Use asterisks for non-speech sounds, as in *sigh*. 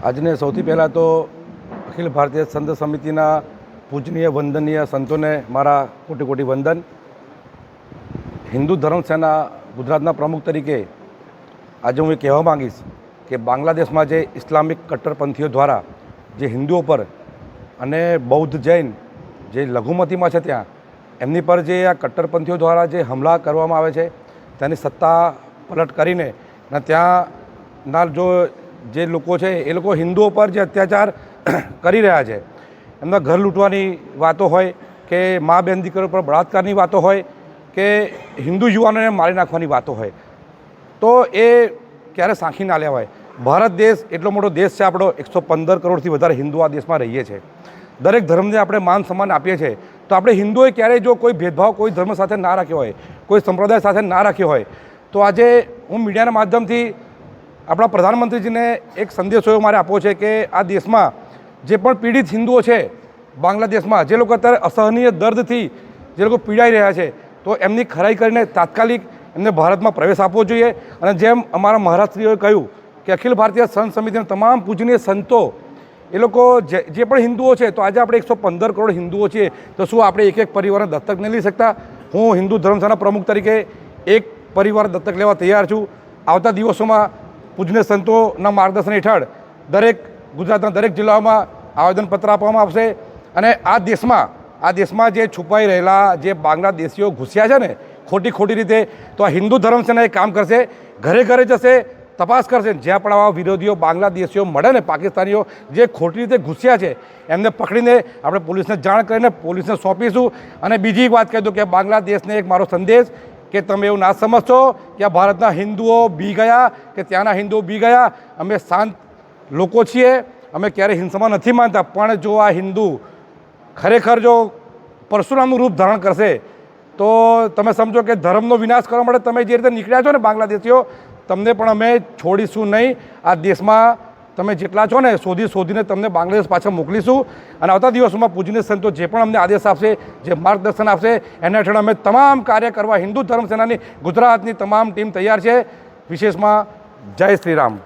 આજને સૌથી પહેલાં તો અખિલ ભારતીય સંત સમિતિના પૂજનીય, વંદનીય સંતોને મારા કોટી કોટી વંદન. હિન્દુ ધર્મ સેના ગુજરાતના પ્રમુખ તરીકે આજે હું એ કહેવા માંગીશ કે બાંગ્લાદેશમાં જે ઇસ્લામિક કટ્ટરપંથીઓ દ્વારા જે હિન્દુઓ પર અને બૌદ્ધ જૈન જે લઘુમતીમાં છે ત્યાં, એમની પર જે આ કટ્ટરપંથીઓ દ્વારા જે હમલા કરવામાં આવે છે, તેની સત્તા પલટ કરીને અને ત્યાંના જો જે લોકો છે, એ લોકો હિન્દુઓ પર જે અત્યાચાર *clears throat* કરી રહ્યા છે. એમના ઘર લૂંટવાની વાતો હોય કે મા બેન દીકરો પર બળાત્કારની વાતો હોય કે હિન્દુ યુવાનોને મારી નાખવાની વાતો હોય. તો એ ક્યારે સાંખી ના લેવાય. ભારત દેશ એટલો મોટો દેશ છે, આપણો એકસો પંદર કરોડથી વધારે હિન્દુ આ દેશમાં રહીએ છીએ દરેક ધર્મને આપણે માન સન્માન આપીએ છીએ. તો આપણે હિન્દુઓએ ક્યારેય જો કોઈ ભેદભાવ, કોઈ ધર્મ સાથે ના રાખ્યો હોય, કોઈ સંપ્રદાય સાથે ના રાખ્યો હોય, તો આજે હું મીડિયાના માધ્યમથી આપણા પ્રધાનમંત્રીજીને એક સંદેશો એવો મારે આપવો છે કે આ દેશમાં જે પણ પીડિત હિન્દુઓ છે, બાંગ્લાદેશમાં, જે લોકો અત્યારે અસહનીય દર્દથી જે લોકો પીડાઈ રહ્યા છે, તો એમની ખરાઈ કરીને તાત્કાલિક એમને ભારતમાં પ્રવેશ આપવો જોઈએ. અને જેમ અમારા મહારાષ્ટ્રીઓએ કહ્યું કે અખિલ ભારતીય સંત સમિતિના તમામ પૂજનીય સંતો, એ લોકો જે જે પણ હિન્દુઓ છે, તો આજે આપણે એકસો પંદર કરોડ હિન્દુઓ છીએ, તો શું આપણે એક એક પરિવારને દત્તક નહીં લઈ શકતા? હું હિન્દુ ધર્મશાળા પ્રમુખ તરીકે એક પરિવાર દત્તક લેવા તૈયાર છું. આવતા દિવસોમાં પૂજનીય સંતોના માર્ગદર્શન હેઠળ દરેક ગુજરાતના દરેક જિલ્લાઓમાં આવેદનપત્ર આપવામાં આવશે. અને આ દેશમાં આ દેશમાં જે છુપાઈ રહેલા જે બાંગ્લાદેશીઓ ઘૂસ્યા છે ને, ખોટી ખોટી રીતે, તો આ હિન્દુ ધર્મ સેના એ કામ કરશે, ઘરે ઘરે જશે, તપાસ કરશે. જ્યાં પણ આવા વિરોધીઓ બાંગ્લાદેશીઓ મળે ને, પાકિસ્તાનીઓ જે ખોટી રીતે ઘૂસ્યા છે, એમને પકડીને આપણે પોલીસને જાણ કરીને પોલીસને સોંપીશું. અને બીજી વાત કહી દઉં કે બાંગ્લાદેશને એક મારો સંદેશ કે તમે એવું ના સમજશો કે આ ભારતના હિન્દુઓ બી ગયા, કે ત્યાંના હિન્દુઓ બી ગયા. અમે શાંત લોકો છીએ. અમે ક્યારેય હિંસામાં નથી માનતા, પણ જો આ હિન્દુ ખરેખર જો પરશુરામનું રૂપ ધારણ કરશે, તો તમે સમજો કે ધર્મનો વિનાશ કરવા માટે તમે જે રીતે નીકળ્યા છો ને બાંગ્લાદેશીઓ, તમને પણ અમે છોડીશું નહીં. આ દેશમાં તમે જેટલા છો ને શોધી શોધીને તમને બાંગ્લાદેશ પાછા મોકલીશું. અને આવતા દિવસોમાં પૂજનીય સંતો જે પણ અમને આદેશ આપશે, જે માર્ગદર્શન આપશે, એના હેઠળ અમે તમામ કાર્ય કરવા હિન્દુ ધર્મ સેનાની ગુજરાતની તમામ ટીમ તૈયાર છે. વિશેષમાં જય શ્રી રામ.